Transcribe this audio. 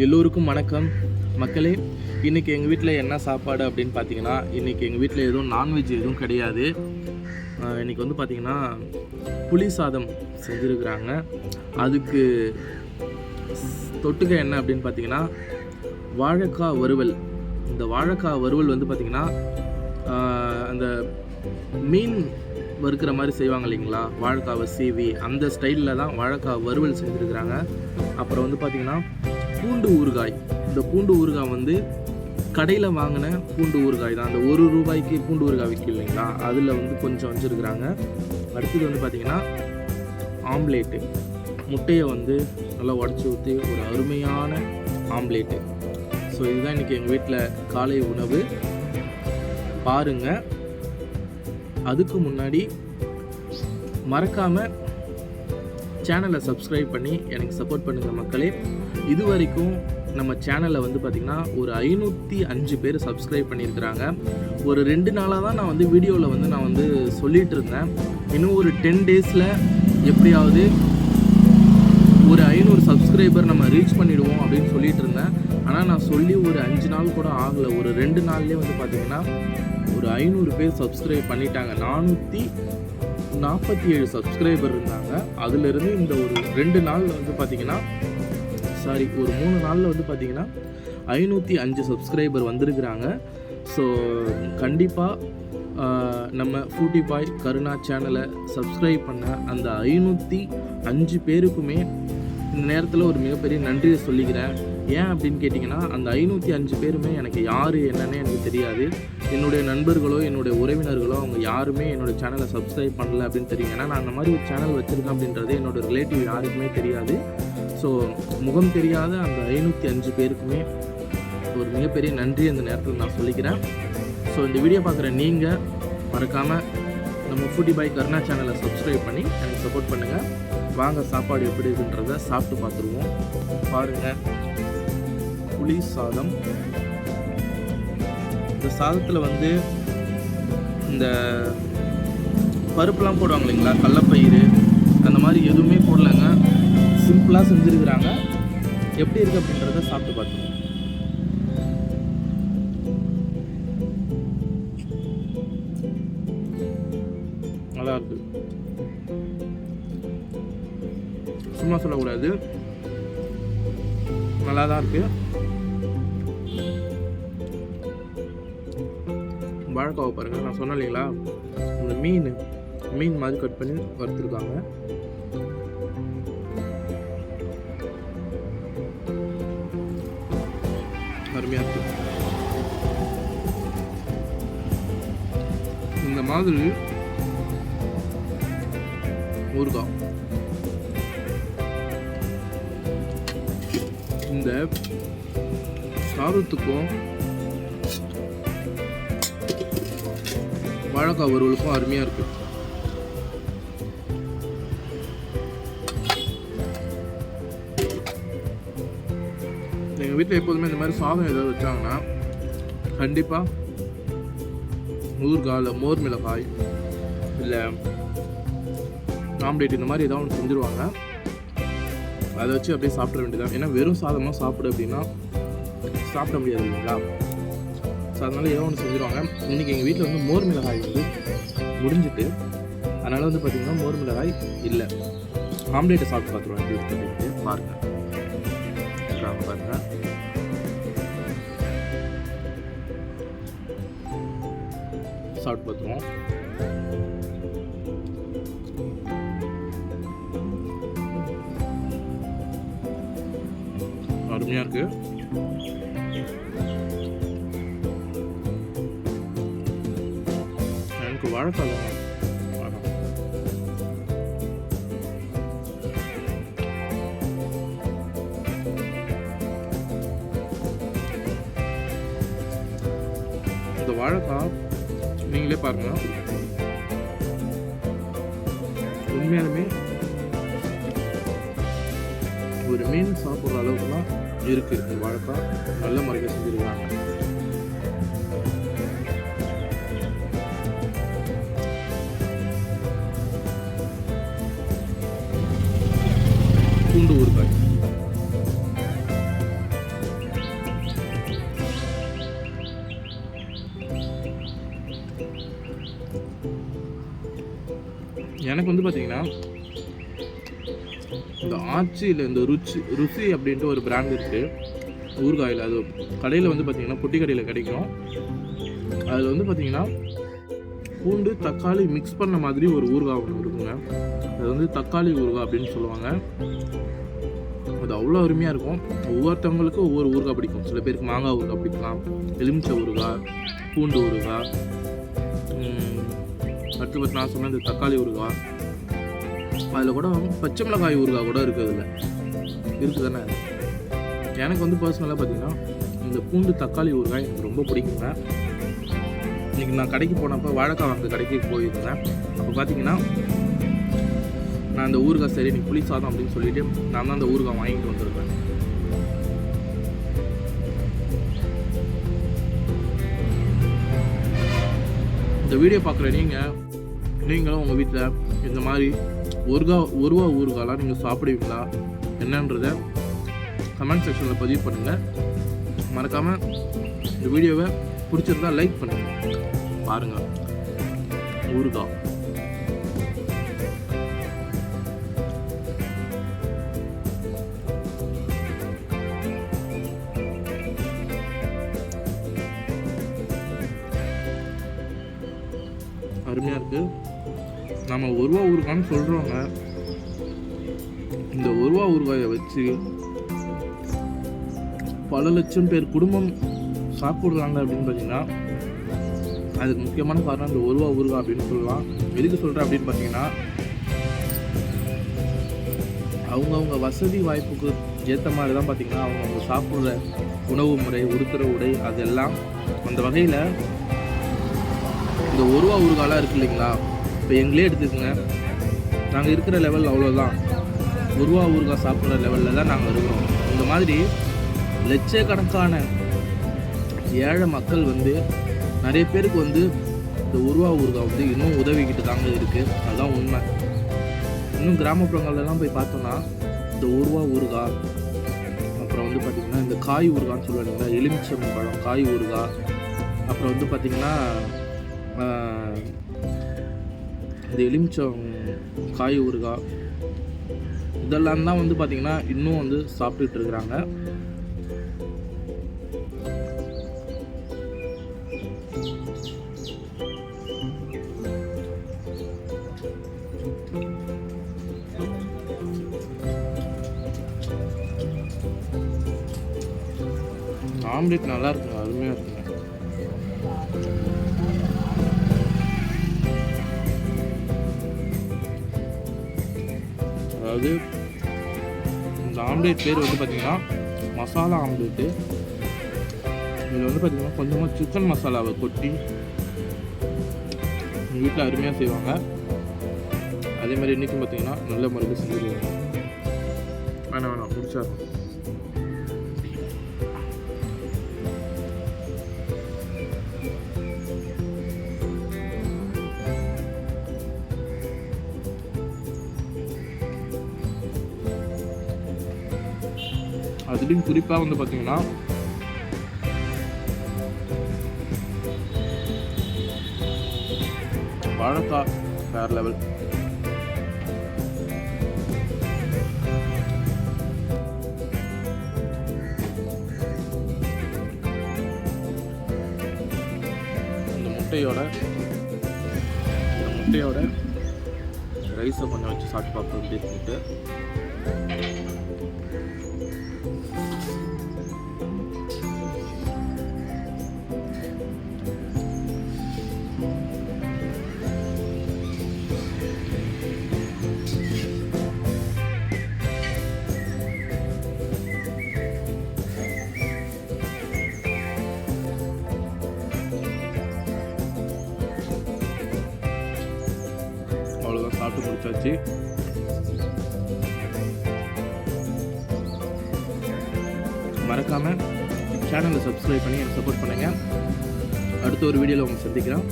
எல்லோருக்கும் வணக்கம். மக்களே இன்றைக்கி எங்கள் வீட்டில் என்ன சாப்பாடு அப்படின்னு பார்த்தீங்கன்னா இன்றைக்கி எங்கள் வீட்டில் எதுவும் நான்வெஜ் எதுவும் கிடையாது. இன்றைக்கி இன்னைக்கு வந்து பார்த்திங்கன்னா புளி சாதம் செஞ்சுருக்குறாங்க. அதுக்கு தொட்டுக்க என்ன அப்படின்னு பார்த்தீங்கன்னா வாழைக்காய் வறுவல். இந்த வாழைக்காய் வறுவல் வந்து பார்த்திங்கன்னா அந்த மீன் வறுக்கிற மாதிரி செய்வாங்க இல்லைங்களா? வாழைக்காவை சீவி அந்த ஸ்டைலில் தான் வாழைக்காய் வறுவல் செஞ்சுருக்குறாங்க. அப்புறம் வந்து பார்த்திங்கன்னா பூண்டு ஊறுகாய். இந்த பூண்டு ஊறுகாய் வந்து கடையில் வாங்கின பூண்டு ஊறுகாய் தான். அந்த ஒரு ரூபாய்க்கு பூண்டு ஊறுகாய் விற்கும் இல்லைங்களா? அதில் வந்து கொஞ்சம் வச்சுருக்குறாங்க. அடுத்தது வந்து பார்த்திங்கன்னா ஆம்லேட்டு. முட்டையை வந்து நல்லா உடச்சி ஊற்றி ஒரு அருமையான ஆம்லேட்டு. ஸோ இதுதான் இன்றைக்கி எங்கள் வீட்டில் காலை உணவு. பாருங்கள் அதுக்கு முன்னாடி மறக்காமல் சேனலை சப்ஸ்கிரைப் பண்ணி எனக்கு சப்போர்ட் பண்ணுங்கள் மக்களே. இது வரைக்கும் நம்ம சேனலில் வந்து பார்த்திங்கன்னா ஒரு ஐநூற்றி அஞ்சு பேர் சப்ஸ்கிரைப் பண்ணியிருக்கிறாங்க. ஒரு ரெண்டு நாளாக தான் நான் வந்து வீடியோவில் வந்து நான் வந்து சொல்லிகிட்டு இருந்தேன். இன்னும் ஒரு டென் டேஸில் எப்படியாவது ஒரு ஐநூறு சப்ஸ்கிரைபர் நம்ம ரீச் பண்ணிவிடுவோம் அப்படின்னு சொல்லிட்டு இருந்தேன். ஆனால் நான் சொல்லி ஒரு அஞ்சு நாள் கூட ஆகலை. ஒரு ரெண்டு நாள்லேயே வந்து பார்த்திங்கன்னா ஒரு ஐநூறு பேர் சப்ஸ்கிரைப் பண்ணிட்டாங்க. நானூற்றி நாற்பத்தி ஏழு சப்ஸ்கிரைபர் இருந்தாங்க. அதுலேருந்து இந்த ஒரு ரெண்டு நாளில் வந்து பார்த்திங்கன்னா சாரி ஒரு மூணு நாளில் வந்து பார்த்திங்கன்னா ஐநூற்றி அஞ்சு சப்ஸ்கிரைபர் வந்திருக்கிறாங்க. ஸோ கண்டிப்பாக நம்ம ஃபூட்டி பாய் கருணா சேனலை சப்ஸ்கிரைப் பண்ண அந்த ஐநூற்றி அஞ்சு பேருக்குமே இந்த நேரத்தில் ஒரு மிகப்பெரிய நன்றியை சொல்லிக்கிறேன். ஏன் அப்படின்னு கேட்டிங்கன்னா அந்த ஐநூற்றி அஞ்சு பேருமே எனக்கு யார் என்னன்னே எனக்கு தெரியாது. என்னுடைய நண்பர்களோ என்னுடைய உறவினர்களோ அவங்க யாருமே என்னோடய சேனலை சப்ஸ்கிரைப் பண்ணல அப்படின்னு தெரியும் ஏன்னா நான் அந்த மாதிரி ஒரு சேனல் வச்சுருக்கேன் அப்படின்றது என்னோட ரிலேட்டிவ் யாருக்குமே தெரியாது. ஸோ முகம் தெரியாத அந்த ஐநூற்றி அஞ்சு பேருக்குமே ஒரு மிகப்பெரிய நன்றி அந்த நேரத்தில் நான் சொல்லிக்கிறேன். ஸோ இந்த வீடியோ பார்க்குற நீங்கள் மறக்காமல் நம்ம ஃபுட்டி பாய் கருணா சேனலை சப்ஸ்கிரைப் பண்ணி எனக்கு சப்போர்ட் பண்ணுங்கள் வாங்க சாப்பாடு எப்படி இருக்குன்றத சாப்பிட்டு பார்த்துருவோம். பாருங்கள் புளி சாதம். இந்த சாதத்தில் வந்து இந்த பருப்புலாம் போடுவாங்க இல்லைங்களா? கடலப்பயிறு அந்த மாதிரி எதுவுமே போடலங்க. சிம்பிளாக செஞ்சுருக்குறாங்க. எப்படி இருக்குது அப்படின்றத சாப்பிட்டு பார்த்துருவோம் நல்லா இருக்கு. சும்மா சொல்லக்கூடாது. நல்லா தான் இருக்கு. வாழைக்காவை பாருங்கள் நான் சொன்னேன் இல்லைங்களா? இந்த மீன் மீன் மாதிரி கட் பண்ணி வறுத்துருக்காங்க. அருமையாக இருக்கு இந்த மாதிரி ஊறுகாய் இந்த சாதத்துக்கும் வாழைக்காய் வறுவலுக்கும் அருமையாக இருக்குது எங்கள் வீட்டில் எப்போதுமே இந்த மாதிரி சாதம் ஏதாவது வச்சாங்கன்னா கண்டிப்பாக ஊறுகாய் மோர் மிளகாய் இல்லை ஆம்லேட் இந்த மாதிரி ஏதாவது ஒன்று செஞ்சுருவாங்க. அதை வச்சு அப்படியே சாப்பிட வேண்டியதான் ஏன்னா வெறும் சாதமாக சாப்பிடு அப்படின்னா சாப்பிட முடியாது இல்லைங்களா? ஸோ அதனால் ஏதோ ஒன்று செஞ்சுருவாங்க. இன்றைக்கி எங்கள் வீட்டில் வந்து மோர் மிளகாய் வந்து முடிஞ்சிட்டு அதனால் வந்து பார்த்திங்கன்னா மோர் மிளகாய் இல்லை. ஆம்லேட்டை சாப்பிட்டு பார்த்துருவோம் அப்படின்ட்டு பாருங்கள் பாருங்கள் சாப்பிட்டு பார்த்துருவோம் அருமையாக இருக்கு எனக்கு வாழைக்காய் தான் வேணும். இந்த வாழைக்காய் நீங்களே உண்மையாலுமே ஒரு மீன் சாப்பிட்ற அளவுக்குலாம் இருக்கு. இந்த வாழைக்காய் நல்ல முறையில் செஞ்சுருக்காங்க. பூண்டு ஊறுகாய் வந்து பார்த்தீங்கன்னா இந்த ஆச்சியில் இந்த ருச்சி ருசி அப்படின்ட்டு ஒரு பிராண்ட் இருக்குது ஊறுகாயில் அது கடையில் வந்து பார்த்தீங்கன்னா பொட்டி கடையில் கிடைக்கும். அதில் வந்து பார்த்தீங்கன்னா பூண்டு தக்காளி மிக்ஸ் பண்ண மாதிரி ஒரு ஊறுகாய் ஒன்று இருக்குங்க. அது வந்து தக்காளி ஊறுகாய் அப்படின்னு சொல்லுவாங்க. அது அவ்வளோ அருமையாக இருக்கும். ஒவ்வொருத்தவங்களுக்கும் ஒவ்வொரு ஊறுகாய் பிடிக்கும். சில பேருக்கு மாங்காய் ஊறுகாய் பிடிக்கலாம். எலுமிச்சை ஊறுகாய் பூண்டு ஊறுகாய் அடுத்து பார்த்து நான் சொன்ன இந்த தக்காளி ஊறுகாய் அதில் கூட பச்சை மிளகாய் ஊறுகாய் கூட இருக்குது அதில் இருக்குது தானே எனக்கு வந்து பர்சனலாக பார்த்தீங்கன்னா இந்த பூண்டு தக்காளி ஊறுகாய் எனக்கு ரொம்ப பிடிக்குங்க. இன்றைக்கி நான் கடைக்கு போனப்போ வாழைக்காய் வாங்க கடைக்கு போயிருந்தேன். அப்போ பார்த்தீங்கன்னா நான் அந்த ஊறுகாய் சரி நீ புளி சாதம் அப்படின்னு சொல்லிட்டு நான் தான் அந்த ஊறுகாய் வாங்கிட்டு வந்திருக்கேன் இந்த வீடியோ பார்க்குற நீங்கள் நீங்களும் உங்கள் வீட்டில் இந்த மாதிரி ஒருகா ஒருவா ஊறுகாலாம் நீங்கள் சாப்பிடுவீங்களா? என்னன்றத கமெண்ட் செக்ஷனில் பதிவு பண்ணுங்கள் மறக்காமல் இந்த வீடியோவை பிடிச்சிருந்தா லைக் பண்ணுங்கள் பாருங்கள் ஊறுகா அருமையாக இருக்குது நம்ம உருவா ஊறுகான்னு சொல்கிறவங்க இந்த உருவா ஊறுகாயை வச்சு பல லட்சம் பேர் குடும்பம் சாப்பிட்றாங்க அப்படின்னு பார்த்தீங்கன்னா அதுக்கு முக்கியமான காரணம் இந்த உருவா ஊறுகாய் அப்படின்னு சொல்லலாம். எதுக்கு சொல்கிறேன் அப்படின்னு பார்த்தீங்கன்னா அவங்கவுங்க வசதி வாய்ப்புக்கு ஏற்ற மாதிரி தான் பார்த்திங்கன்னா அவங்கவுங்க சாப்பிட்ற உணவு முறை உடுத்துற உடை அதெல்லாம் அந்த வகையில் இந்த உருவா ஊறுகாலாம் இருக்கு இல்லைங்களா? இப்போ எங்களே எடுத்துக்கோங்க. நாங்கள் இருக்கிற லெவல் அவ்வளோதான் உருவா ஊருகா சாப்பிட்ற லெவலில் தான் நாங்கள் இருக்கிறோம். இந்த மாதிரி லட்சக்கணக்கான ஏழை மக்கள் வந்து நிறைய பேருக்கு வந்து இந்த உருவா ஊருகா வந்து இன்னும் உதவிக்கிட்டு தாங்க இருக்குது அதுதான் உண்மை. இன்னும் கிராமப்புறங்கள்லாம் போய் பார்த்தோன்னா இந்த உருவா ஊருகா அப்புறம் வந்து பார்த்திங்கன்னா இந்த காய் ஊறுகான்னு சொல்லுவாங்க எலுமிச்சம் பழம் காய் ஊறுகாய் அப்புறம் வந்து பார்த்திங்கன்னா இந்த எலுமிச்சம் காய் ஊறுகாய் இதெல்லாம் தான் வந்து பார்த்திங்கன்னா இன்னும் வந்து சாப்பிட்டுட்டு இருக்கிறாங்க. ஆம்லேட் நல்லா இருக்குங்க அருமையாக இருக்குங்க. அதாவது இந்த ஆம்லேட் பேர் வந்து பார்த்தீங்கன்னா மசாலா ஆம்லேட்டு. இதில் வந்து பார்த்திங்கன்னா கொஞ்சமாக சிக்கன் மசாலாவை கொட்டி எங்கள் வீட்டில் அருமையாக செய்வாங்க. அதே மாதிரி இன்றைக்கும் பார்த்தீங்கன்னா நல்ல முறையில் செஞ்சுருவாங்க வேணாம் வேணாம் முடிச்சாரும் அதுலேயும் குறிப்பாக வந்து பார்த்தீங்கன்னா வாழைக்காய் வேறு லெவல் இந்த முட்டையோட இந்த முட்டையோட ரைஸை கொஞ்சம் வச்சு சாப்பிட்டு பார்ப்போம் அப்படின்னு சொல்லிட்டு. அவ்வளோதான் மறக்காமல் சேனலை சப்ஸ்கிரைப் பண்ணி எனக்கு சப்போர்ட் பண்ணுங்கள் அடுத்த ஒரு வீடியோவில் உங்களை சந்திக்கிறேன்